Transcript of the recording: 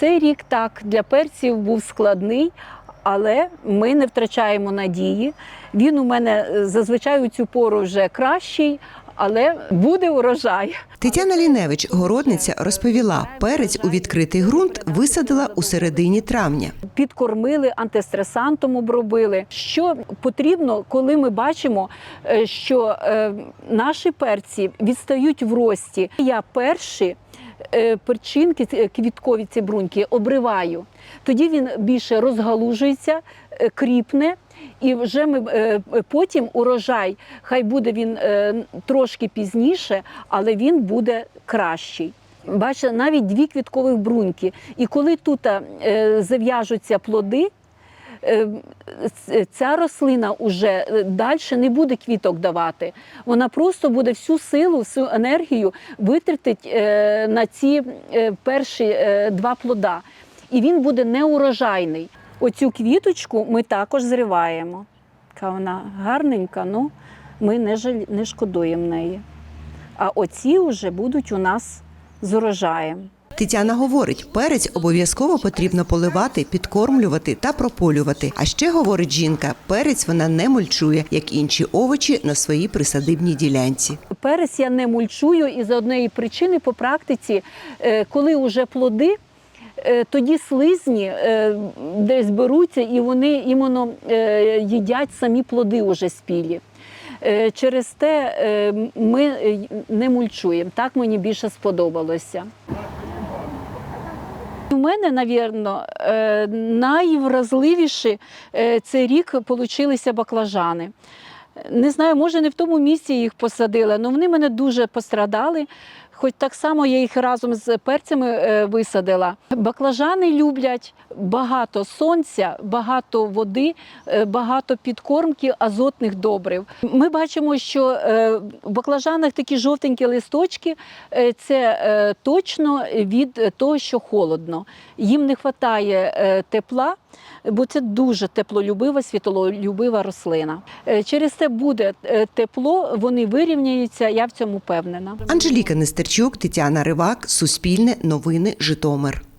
Цей рік так для перців був складний, але ми не втрачаємо надії. Він у мене е, зазвичай у цю пору вже кращий, але буде урожай. Тетяна Ліневич, городниця, розповіла, перець у відкритий ґрунт висадила у середині травня. Підкормили, антистресантом обробили. Що потрібно, коли ми бачимо, е, що е, наші перці відстають в рості. Я перші е, перчинки, квіткові ці бруньки обриваю. Тоді він більше розгалужується, е, кріпне. І вже ми е, потім урожай, хай буде він е, трошки пізніше, але він буде кращий. Бачите, навіть дві квіткових бруньки. І коли тут е, зав'яжуться плоди, е, ця рослина вже далі не буде квіток давати. Вона просто буде всю силу, всю енергію витратить е, на ці е, перші е, два плода. І він буде неурожайний. Оцю квіточку ми також зриваємо. Така вона гарненька, ну ми не, жаль... не шкодуємо неї. А оці вже будуть у нас з урожаєм. Тетяна говорить, перець обов'язково потрібно поливати, підкормлювати та прополювати. А ще говорить жінка, перець вона не мульчує, як інші овочі на своїй присадибній ділянці. Перець я не мульчую із однієї причини по практиці, е, коли вже плоди. е, Тоді слизні е, десь беруться і вони іменно їдять самі плоди уже спілі. Через те ми не мульчуємо. Так мені більше сподобалося. Мене, навірно, е, найвразливіші е, цей рік получилися баклажани. Не знаю, може не в тому місці їх посадили, але вони мене дуже пострадали. Хоч так само я їх разом з перцями е, висадила. Баклажани люблять багато сонця, багато води, е, багато підкормки, азотних добрив. Ми бачимо, що е, в баклажанах такі жовтенькі листочки це точно від того, що холодно. Їм не вистачає тепла, бо це дуже теплолюбива, світлолюбива рослина. Через це буде тепло, вони вирівняються. Я в цьому впевнена. Анжеліка Нестерчук, Тетяна Ривак, Суспільне, Новини, Житомир.